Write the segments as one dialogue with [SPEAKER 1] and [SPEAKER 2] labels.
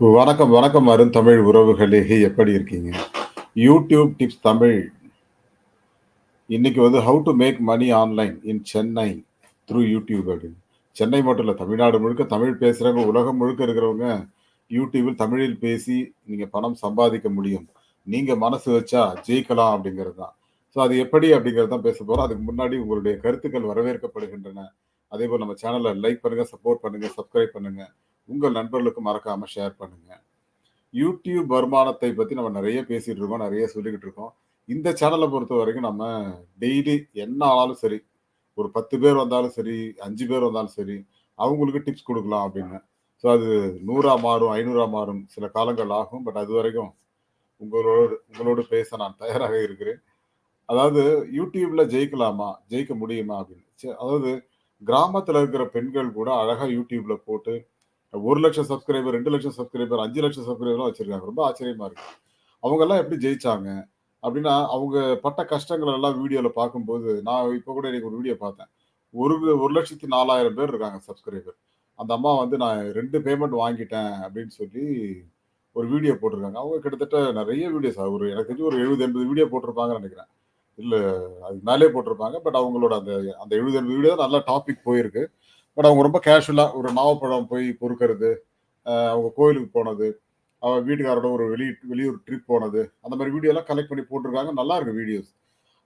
[SPEAKER 1] வணக்கம், வணக்கம் அருந்தமிழ் உறவுகளே! எப்படி இருக்கீங்க? YouTube tips Tamil. இன்னைக்கு வந்து how to make money online in Chennai through YouTube அப்படின்னு. சென்னை மட்டும் இல்லை தமிழ்நாடு முழுக்க தமிழ் பேசுகிறவங்க உலகம் முழுக்க இருக்கிறவங்க யூடியூபில் தமிழில் பேசி நீங்கள் பணம் சம்பாதிக்க முடியும். நீங்கள் மனசு வச்சா ஜெயிக்கலாம் அப்படிங்கிறது தான். ஸோ அது எப்படி அப்படிங்கிறது தான் பேச போகிறோம் அதுக்கு முன்னாடி உங்களுடைய கருத்துக்கள் வரவேற்கப்படுகின்றன. அதே போல் நம்ம சேனலை லைக் பண்ணுங்கள் சப்போர்ட் பண்ணுங்கள் சப்ஸ்கிரைப் பண்ணுங்கள் உங்கள் நண்பர்களுக்கு மறக்காம ஷேர் பண்ணுங்க. யூடியூப் வருமானத்தை பத்தி நம்ம நிறைய பேசிட்டு இருக்கோம். நிறைய சொல்லிக்கிட்டு இருக்கோம். இந்த சேனலை பொறுத்த வரைக்கும் நம்ம டெய்லி என்ன ஆனாலும் சரி, ஒரு 10 பேர் வந்தாலும் சரி, அஞ்சு பேர் வந்தாலும் சரி, அவங்களுக்கு டிப்ஸ் கொடுக்கலாம் அப்படின்னு. ஸோ அது நூறாக மாறும், 500ஆ மாறும். சில காலங்கள் ஆகும். பட் அது வரைக்கும் உங்களோடு உங்களோடு பேச நான் தயாராக இருக்கிறேன். அதாவது யூடியூப்ல ஜெயிக்கலாமா? ஜெயிக்க முடியுமா? அப்படின்னு. அதாவது கிராமத்தில் இருக்கிற பெண்கள் கூட அழகாக யூடியூப்ல போட்டு ஒரு லட்சம் சப்ஸ்கிரைபர், 2,00,000 சப்ஸ்கிரைபர், 5,00,000 சப்ஸ்கிரைபர்லாம் வச்சிருக்காங்க. ரொம்ப ஆச்சரியமா இருக்கு. அவங்கெல்லாம் எப்படி ஜெயிச்சாங்க? அப்படின்னா, அவங்க பட்ட கஷ்டங்கள் எல்லாம் வீடியோல பார்க்கும்போது, நான் இப்போ கூட எனக்கு ஒரு வீடியோ பார்த்தேன். ஒரு 1,04,000 பேர் இருக்காங்க சப்ஸ்கிரைபர். அந்த அம்மா வந்து நான் ரெண்டு பேமெண்ட் வாங்கிட்டேன் அப்படின்னு சொல்லி ஒரு வீடியோ போட்டிருக்காங்க. அவங்க கிட்டத்தட்ட நிறைய வீடியோஸ் ஒரு எனக்கு தெரிஞ்சு ஒரு 70, 80 வீடியோ போட்டிருப்பாங்கன்னு நினைக்கிறேன் இல்லை அதுக்கு மேலே போட்டிருப்பாங்க. பட் அவங்களோட அந்த அந்த 70, 80 வீடியோ தான் நல்லா டாபிக் போயிருக்கு. பட் அவங்க ரொம்ப கேஷுவலாக ஒரு நாவப்பழம் போய் பொறுக்கிறது அவங்க கோயிலுக்கு போனது, அவ வீட்டுக்காரோட ஒரு வெளி வெளியூர் ட்ரிப் போனது, அந்த மாதிரி வீடியோலாம் கலெக்ட் பண்ணி போட்டிருக்காங்க. நல்லா இருக்கு வீடியோஸ்.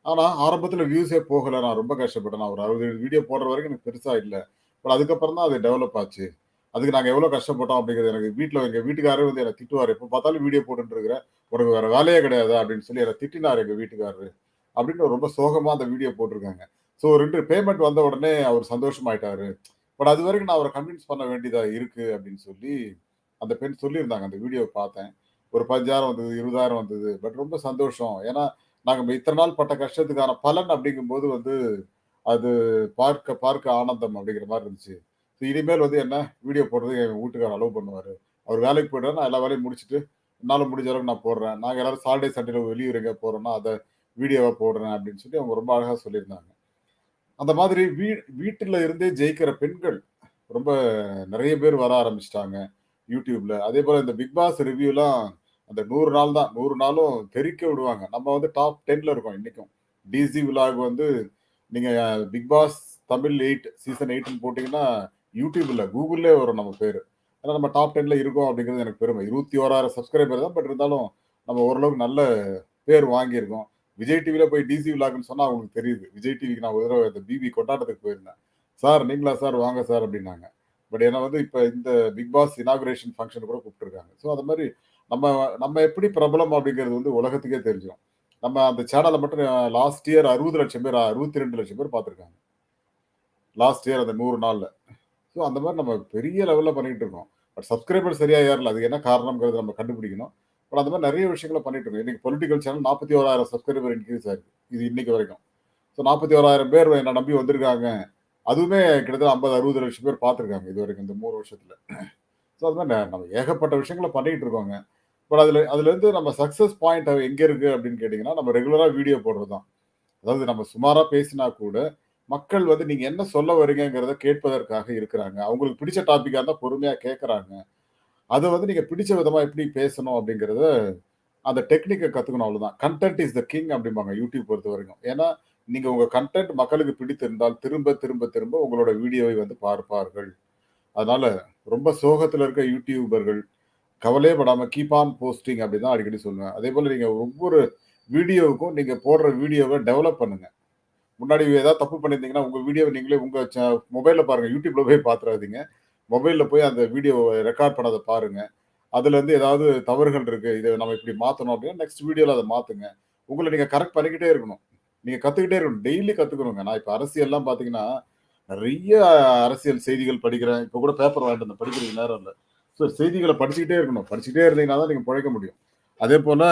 [SPEAKER 1] ஆனால் ஆரம்பத்தில் வியூஸே போகலை நான் ரொம்ப கஷ்டப்பட்டேன். நான் ஒரு 60 வீடியோ போடுற வரைக்கும் எனக்கு பெருசாக இல்லை பட் அதுக்கப்புறம் தான் அது டெவலப் ஆச்சு. அதுக்கு நாங்கள் எவ்வளோ கஷ்டப்பட்டோம் அப்படிங்கிறது எனக்கு வீட்டில் எங்கள் வீட்டுக்காரே வந்து என்னை திட்டுவார் எப்போ பார்த்தாலும் வீடியோ போட்டுருக்கிறேன் உனக்கு வேறு வேலையே கிடையாது அப்படின்னு சொல்லி என்ன திட்டினார் எங்கள் வீட்டுக்காரரு. அப்படின்னு ரொம்ப சோகமாக அந்த வீடியோ போட்டிருக்காங்க. ஸோ ரெண்டு பேமெண்ட் வந்த உடனே அவர் சந்தோஷமாயிட்டாரு. பட் அது வரைக்கும் நான் அவரை கன்வின்ஸ் பண்ண வேண்டியதாக இருக்கு அப்படின்னு சொல்லி, அந்த பெண் சொல்லியிருந்தாங்க. அந்த வீடியோவை பார்த்தேன். ஒரு 15,000 வந்தது, 20,000 வந்தது. பட் ரொம்ப சந்தோஷம். ஏன்னா, நாங்கள் இத்தனை நாள் பட்ட கஷ்டத்துக்கான பலன் அப்படிங்கும்போது வந்து, அது பார்க்க பார்க்க ஆனந்தம் அப்படிங்கிற மாதிரி இருந்துச்சு. ஸோ இனிமேல் வந்து என்ன வீடியோ போடுறது எங்கள் வீட்டுக்காரர் அலோவ் பண்ணுவார் அவர் வேலைக்கு போய்ட்டார் நான் எல்லா வேலையும் முடிச்சுட்டு, என்னால முடிஞ்ச அளவுக்கு நான் போடுறேன். நாங்கள் எல்லாரும் சாட்டர்டே, சண்டேல வெளியூர் எங்கே போகிறோன்னா அதை வீடியோவாக போடுறேன் அப்படின்னு சொல்லி அவங்க ரொம்ப அழகாக சொல்லியிருந்தாங்க. அந்த மாதிரி வீ வீட்டில் இருந்தே ஜெயிக்கிற பெண்கள் ரொம்ப நிறைய பேர் வர ஆரம்பிச்சிட்டாங்க யூடியூப்ல. அதேபோல இந்த பிக் பாஸ் ரிவ்யூலாம் அந்த நூறு நாள் தான். நூறு நாளும் தெறிக்க விடுவாங்க. நம்ம வந்து டாப் 10ல இருக்கோம் இன்னைக்கும். டிசி விழாவுக்கு வந்து நீங்க Bigg Boss Tamil eight season எயிட்னு போட்டிங்கன்னா யூடியூப்ல கூகுள்லே வரும் நம்ம பேர் ஏன்னா நம்ம டாப் 10ல இருக்கோம் அப்படிங்கிறது எனக்கு பெருமை. 21,000 சப்ஸ்கிரைபர் தான். பட் இருந்தாலும் நம்ம ஓரளவுக்கு நல்ல பேர் வாங்கியிருக்கோம். விஜய் டிவியில் போய் டிசி விழாக்குன்னு சொன்னா அவங்களுக்கு தெரியுது. விஜய் டிவிக்கு நான் ஒரு இந்த பிபி கொண்டாட்டத்துக்கு போயிருந்தேன். "சார் நீங்களா சார்? வாங்க சார்" அப்படின்னாங்க. பட் என்ன வந்து இப்ப இந்த பிக் பாஸ் இனாகுரேஷன் ஃபங்க்ஷன் கூட கூப்பிட்டுருக்காங்க. ஸோ அது மாதிரி நம்ம நம்ம எப்படி பிரபலம் அப்படிங்கிறது வந்து உலகத்துக்கே தெரிஞ்சிரும். நம்ம அந்த சேனலை மட்டும் லாஸ்ட் இயர் அறுபது லட்சம் பேர் 62,00,000 பேர் பார்த்துருக்காங்க. லாஸ்ட் இயர் அந்த நூறு நாளில் ஸோ அந்த மாதிரி நம்ம பெரிய லெவலில் பண்ணிகிட்டு இருக்கோம். பட் சப்ஸ்கிரைபர் சரியாக ஏறல. அது என்ன காரணங்கிறது நம்ம கண்டுபிடிக்கணும். பட் அந்த மாதிரி நிறைய விஷயங்களை பண்ணிட்டு இருக்கோம். இன்னைக்கு பொலிட்டிக்கல் சேனல் 41,000 சப்ஸ்கிரைபர் இன்க்ரீஸ் ஆயிருக்கு. இது இன்னைக்கு வரைக்கும். ஸோ 41,000 பேர் என்ன நம்பி வந்திருக்காங்க. அதுவுமே கிட்டத்தட்ட 50, 60 லட்சம் பேர் பார்த்துருக்காங்க இது வரைக்கும் இந்த மூணு வருஷத்துல. ஸோ அது மாதிரி நம்ம ஏகப்பட்ட விஷயங்களை பண்ணிட்டு இருக்கோங்க. பட் அதில் அதுலேருந்து நம்ம சக்ஸஸ் பாயிண்ட் எங்கே இருக்குது அப்படின்னு கேட்டிங்கன்னா நம்ம ரெகுலராக வீடியோ போடுறது தான். அதாவது நம்ம சுமாராக பேசினா கூட, மக்கள் வந்து நீங்கள் என்ன சொல்ல வரீங்கங்கிறத கேட்பதற்காக இருக்கிறாங்க. அவங்களுக்கு பிடிச்ச டாப்பிக்காக இருந்தால் பொறுமையாக கேட்குறாங்க அதை வந்து நீங்கள் பிடிச்ச விதமாக எப்படி பேசணும் அப்படிங்கிறத, அந்த டெக்னிக்கை கற்றுக்கணும் அவ்வளோதான் கண்டென்ட் இஸ் த கிங் அப்படிம்பாங்க யூடியூப் பொறுத்த வரைக்கும் ஏன்னா, நீங்கள் உங்கள் கன்டென்ட் மக்களுக்கு பிடித்திருந்தால் திரும்ப, திரும்ப, திரும்ப உங்களோட வீடியோவை வந்து பார்ப்பார்கள். அதனால் ரொம்ப சோகத்தில் இருக்க யூடியூபர்கள் கவலையே படாமல் கீப் ஆன் போஸ்டிங் அப்படின்னு தான் அடிக்கடி சொல்லுவேன். அதே போல் நீங்கள் ஒவ்வொரு வீடியோவுக்கும் நீங்கள் போடுற வீடியோவை டெவலப் பண்ணுங்கள் முன்னாடி ஏதாவது தப்பு பண்ணியிருந்தீங்கன்னா, உங்கள் வீடியோவை நீங்களே உங்கள் மொபைலில் பாருங்கள் யூடியூப்பில் போய் பார்த்துறாதீங்க. மொபைல்ல போய் அந்த வீடியோவை ரெக்கார்ட் பண்ணதை பாருங்க. அதுலேருந்து ஏதாவது தவறுகள் இருக்கு. இதை நம்ம இப்படி மாத்தணும் அப்படின்னா, நெக்ஸ்ட் வீடியோல அதை மாத்துங்க. உங்களை நீங்க கரெக்ட் பண்ணிக்கிட்டே இருக்கணும். நீங்க கத்துக்கிட்டே இருக்கணும். டெய்லி கத்துக்கணுங்க. நான் இப்ப அரசியல்லாம் பார்த்தீங்கன்னா, நிறைய அரசியல் செய்திகள் படிக்கிறேன். இப்ப கூட பேப்பர் வாங்கிட்டு வந்தேன். படிக்கிறதுக்கு நேரம் இல்லை ஸோ செய்திகளை படிச்சுக்கிட்டே இருக்கணும். படிச்சுக்கிட்டே இருந்தீங்கன்னா தான் நீங்க பிழைக்க முடியும். அதேபோல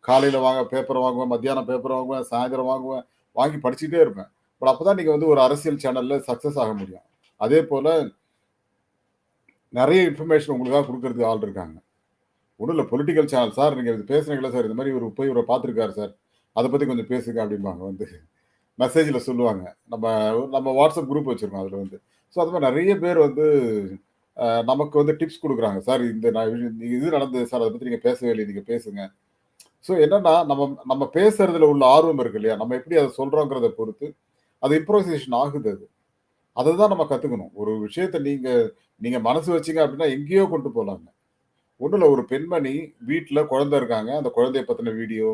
[SPEAKER 1] காலையில வாங்க பேப்பர் வாங்குவேன், மத்தியானம் பேப்பர் வாங்குவேன், சாயந்தரம் வாங்குவேன். வாங்கி படிச்சுக்கிட்டே இருப்பேன். பட் அப்பதான் நீங்க வந்து ஒரு அரசியல் சேனல்ல சக்சஸ் ஆக முடியும். அதே போல் நிறைய இன்ஃபர்மேஷன் உங்களுக்காக குடுக்கறதுக்கு ஆள் இருக்காங்க. ஒன்றும் இல்லை பொலிட்டிக்கல் சேனல் சார் நீங்கள் இது பேசுனீங்களா சார். இந்த மாதிரி இவர் போய் இவரை பார்த்துருக்காரு சார். அதை பற்றி கொஞ்சம் பேசுங்க அப்படிம்பாங்க வந்து. மெசேஜில் சொல்லுவாங்க. நம்ம நம்ம வாட்ஸ்அப் குரூப் வச்சுருக்கோம் அதில் வந்து. ஸோ அது மாதிரி நிறைய பேர் வந்து நமக்கு வந்து டிப்ஸ் கொடுக்குறாங்க சார் இந்த நான் இது நடந்தது சார். அதை பற்றி நீங்கள் பேசவே இல்லை நீங்கள் பேசுங்க. ஸோ என்னன்னா, நம்ம நம்ம பேசுறதுல உள்ள ஆர்வம் இருக்கு இல்லையா? நம்ம எப்படி அதை சொல்கிறோங்கிறத பொறுத்து, அது இம்ப்ரோவைசேஷன் ஆகுது அது. அதை தான் நம்ம கற்றுக்கணும் ஒரு விஷயத்த நீங்கள் நீங்கள் மனசு வச்சீங்க அப்படின்னா, எங்கேயோ கொண்டு போகலாங்க ஒன்றும் இல்லை ஒரு பெண்மணி வீட்டில் குழந்தை இருக்காங்க. அந்த குழந்தைய பற்றின வீடியோ,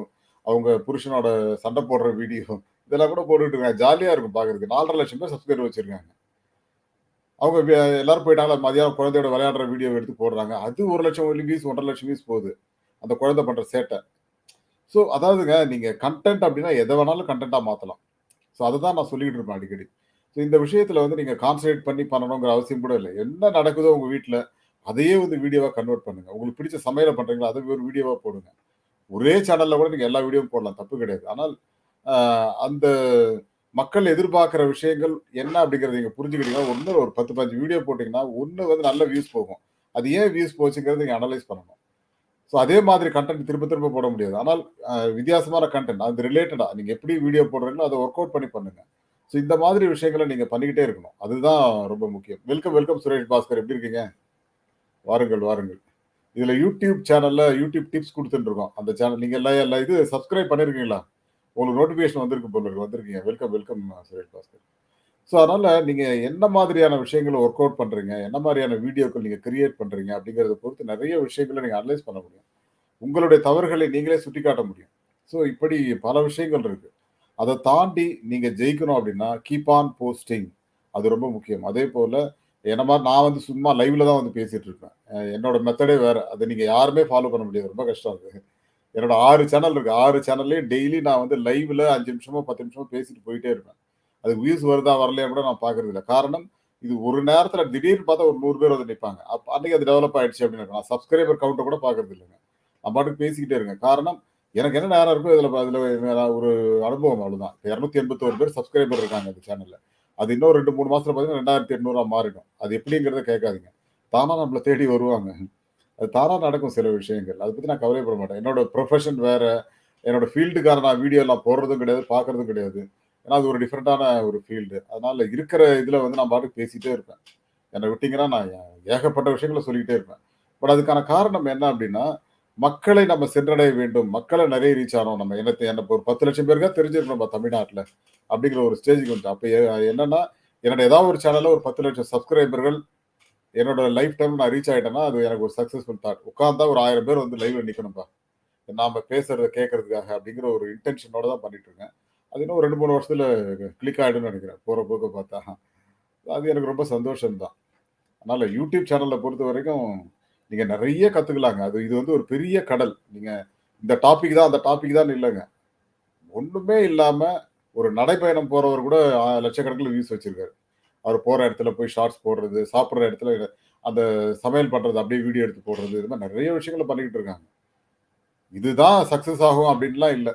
[SPEAKER 1] அவங்க புருஷனோட சண்டை போடுற வீடியோ, இதெல்லாம் கூட போட்டுட்டு இருக்காங்க. ஜாலியாக இருக்கும் பார்க்குறதுக்கு நாலரை லட்சம் பேர் சப்ஸ்கிரைபர் வச்சுருக்காங்க அவங்க எல்லோரும் எல்லாரும் போயிட்டாங்களா, மதியானம் குழந்தையோட விளையாடுற வீடியோ எடுத்து போடுறாங்க. அது ஒரு லட்சம் வியூஸ், 1,50,000 வியூஸ் போகுது. அந்த குழந்தை பண்ணுற சேட்டை. ஸோ அதாவதுங்க நீங்கள் கண்டென்ட் அப்படின்னா எதை வேணாலும் கண்டென்ட்டாக மாற்றலாம் ஸோ அததான் நான் சொல்லிக்கிட்டு இருப்பேன் அடிக்கடி. ஸோ இந்த விஷயத்துல வந்து நீங்க கான்சன்ட்ரேட் பண்ணி பண்ணணுங்கிற அவசியம் கூட இல்லை என்ன நடக்குதோ உங்க வீட்டில் அதையே வந்து வீடியோவா கன்வெர்ட் பண்ணுங்க. உங்களுக்கு பிடிச்ச சமையல பண்றீங்களா, அதை ஒரு வீடியோவா போடுங்க. ஒரே சேனல்ல கூட நீங்க எல்லா வீடியோவும் போடலாம். தப்பு கிடையாது. ஆனால் அந்த மக்கள் எதிர்பார்க்குற விஷயங்கள் என்ன அப்படிங்கிறத நீங்கள் புரிஞ்சுக்கிட்டீங்கன்னா, ஒன்று ஒரு 10, 15 வீடியோ போட்டிங்கன்னா ஒன்று வந்து நல்ல வியூஸ் போகும். அது ஏன் வியூஸ் போச்சுங்கிறத நீங்கள் அனலைஸ் பண்ணணும். ஸோ அதே மாதிரி கன்டென்ட் திரும்ப திரும்ப போட முடியாது. ஆனால் வித்தியாசமான கண்டென்ட் அது ரிலேட்டடாக நீங்கள் எப்படி வீடியோ போடுறீங்களோ, அதை ஒர்க் அவுட் பண்ணி பண்ணுங்கள் ஸோ இந்த மாதிரி விஷயங்களை நீங்கள் பண்ணிக்கிட்டே இருக்கணும். அதுதான் ரொம்ப முக்கியம். வெல்கம், வெல்கம் சுரேஷ் பாஸ்கர் எப்படி இருக்கீங்க? வாருங்கள், வாருங்கள். இதில் யூடியூப் சேனலில் யூடியூப் டிப்ஸ் கொடுத்துட்டுருக்கோம் அந்த சேனல் நீங்கள் எல்லாம் எல்லாம் இது சப்ஸ்கிரைப் பண்ணியிருக்கீங்களா? உங்களுக்கு நோட்டிஃபிகேஷன் வந்திருக்கு போல வந்திருக்கீங்க. Welcome, welcome Suresh Bhaskar. So அதனால் நீங்கள் என்ன மாதிரியான விஷயங்கள ஒர்க் அவுட் பண்ணுறீங்க என்ன மாதிரியான வீடியோக்கள் நீங்கள் கிரியேட் பண்ணுறீங்க அப்படிங்கிறத பொறுத்து நிறைய விஷயங்கள நீங்கள் அனலைஸ் பண்ண முடியும். உங்களுடைய தவறுகளை நீங்களே சுட்டிக்காட்ட முடியும். ஸோ இப்படி பல விஷயங்கள் இருக்குது அதை தாண்டி நீங்கள் ஜெயிக்கணும் அப்படின்னா, கீப் ஆன் போஸ்டிங். அது ரொம்ப முக்கியம். அதே போல் என்ன மாதிரி நான் வந்து சும்மா லைவ்ல தான் வந்து பேசிகிட்டு இருப்பேன். என்னோட மெத்தடே வேறு அதை நீங்கள் யாருமே ஃபாலோ பண்ண முடியாது. ரொம்ப கஷ்டம் அது. என்னோட ஆறு சேனல் இருக்குது ஆறு சேனல்லையும் டெய்லி நான் வந்து லைவில் அஞ்சு நிமிஷமோ, 10 நிமிஷமோ பேசிட்டு போயிட்டே இருப்பேன். அதுக்கு வியூஸ் வருதா, வரலையா கூட நான் பார்க்கறது இல்லை காரணம், இது ஒரு நேரத்தில் திடீர்னு பார்த்தா ஒரு நூறு பேர் வந்து நிற்பாங்க அப்போ அன்றைக்கி அது டெவலப் ஆகிடுச்சு அப்படின்னு நான் சப்ஸ்கிரைபர் கவுண்ட்ட கூட பார்க்கறது இல்லைங்க நான் பாட்டுக்கு பேசிக்கிட்டே இருக்கேன். காரணம், எனக்கு என்ன நேரம் இருக்கோ இதுல அதுல ஒரு அனுபவம் அவ்வளவுதான். 281 பேர் சப்ஸ்கிரைபர் இருக்காங்க அந்த சேனல்ல. அது இன்னும் 2, 3 மாசத்துல பார்த்தீங்கன்னா 2800ஆ மாறிடும். அது எப்படிங்கிறத கேட்காதீங்க. தானா நம்மள தேடி வருவாங்க. அது தானா நடக்கும் சில விஷயங்கள். அதை பத்தி நான் கவலைப்பட மாட்டேன். என்னோட ப்ரொஃபஷன் வேற. என்னோட ஃபீல்டுக்கான நான் வீடியோலாம் போடுறதும் கிடையாது, பார்க்குறதும் கிடையாது. ஏன்னா அது ஒரு டிஃப்ரெண்ட்டான ஒரு ஃபீல்டு. அதனால இருக்கிற இதுல வந்து நான் பாட்டுக்கு பேசிட்டே இருப்பேன். என்னை விட்டீங்கன்னா, நான் ஏகப்பட்ட விஷயங்கள சொல்லிக்கிட்டே இருப்பேன். பட் அதுக்கான காரணம் என்ன அப்படின்னா, மக்களை நம்ம சென்றடைய வேண்டும். மக்களை நிறைய ரீச் ஆகணும். நம்ம என்னத்தை என்ன ஒரு பத்து லட்சம் பேருக்கா தெரிஞ்சிருக்கணும் நம்ம தமிழ்நாட்டில் அப்படிங்கிற ஒரு ஸ்டேஜுக்கு வந்துட்டோம். அப்போ என்னன்னா, என்னோட ஏதாவது ஒரு சேனலில் ஒரு பத்து லட்சம் சப்ஸ்கிரைபர்கள் என்னோட லைஃப் டைம் நான் ரீச் ஆகிட்டேன்னா அது எனக்கு ஒரு சக்ஸஸ்ஃபுல் தாட். உட்காந்தா ஒரு ஆயிரம் பேர் வந்து லைவ்ல நிற்கணும்ப்பா நாம பேசுறத கேட்கறதுக்காக அப்படிங்கிற ஒரு இன்டென்ஷனோட தான் பண்ணிட்டு இருக்கேன். அது இன்னும் 2, 3 வருஷத்துல கிளிக் ஆகிடும்னு நினைக்கிறேன் போற போக்க பார்த்தா. அது எனக்கு ரொம்ப சந்தோஷம் தான். அதனால சேனலை சேனல்ல பொறுத்தவரைக்கும், நீங்க நிறைய கத்துக்கலாங்க. அது இது வந்து ஒரு பெரிய கடல். நீங்க இந்த டாபிக் தான், அந்த டாபிக் தான் இல்லைங்க ஒண்ணுமே இல்லாம ஒரு நடைப்பயணம் போறவர் கூட லட்சக்கணக்கில் வியூஸ் வச்சிருக்காரு. அவர் போற இடத்துல போய் ஷார்ட்ஸ் போடுறது, சாப்பிட்ற இடத்துல அந்த சமையல் பண்றது அப்படியே வீடியோ எடுத்து போடுறது. இது மாதிரி நிறைய விஷயங்கள பண்ணிக்கிட்டு இருக்காங்க. இதுதான் சக்சஸ் ஆகும் அப்படின்லாம் இல்லை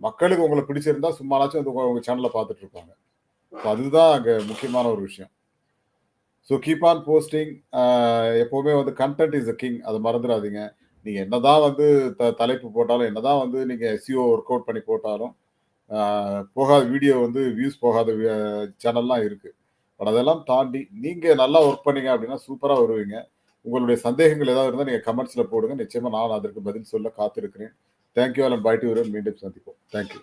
[SPEAKER 1] மக்களுக்கு உங்களை பிடிச்சிருந்தா சும்மாலாச்சும் அது உங்க சேனலை பார்த்துட்டு இருப்பாங்க. ஸோ அதுதான் அங்க முக்கியமான ஒரு விஷயம். So keep on posting. எப்போவுமே வந்து கன்டென்ட் இஸ் அ கிங். அதை மறந்துடாதீங்க நீங்கள் என்ன என்னதான் வந்து த தலைப்பு போட்டாலும், என்னதான் வந்து நீங்கள் SEO ஒர்க் அவுட் பண்ணி போட்டாலும், போகாத வீடியோ வந்து வியூஸ் போகாத சேனல்லாம் இருக்குது பட் அதெல்லாம் தாண்டி நீங்கள் நல்லா ஒர்க் பண்ணீங்க அப்படின்னா சூப்பராக வருவீங்க. உங்களுடைய சந்தேகங்கள் ஏதாவது இருந்தால் நீங்கள் கமெண்ட்ஸில் போடுங்க. நிச்சயமாக நான் அதற்கு பதில் சொல்ல காத்திருக்கிறேன். Thank you all bye to மீண்டும் சந்திப்போம். Thank you.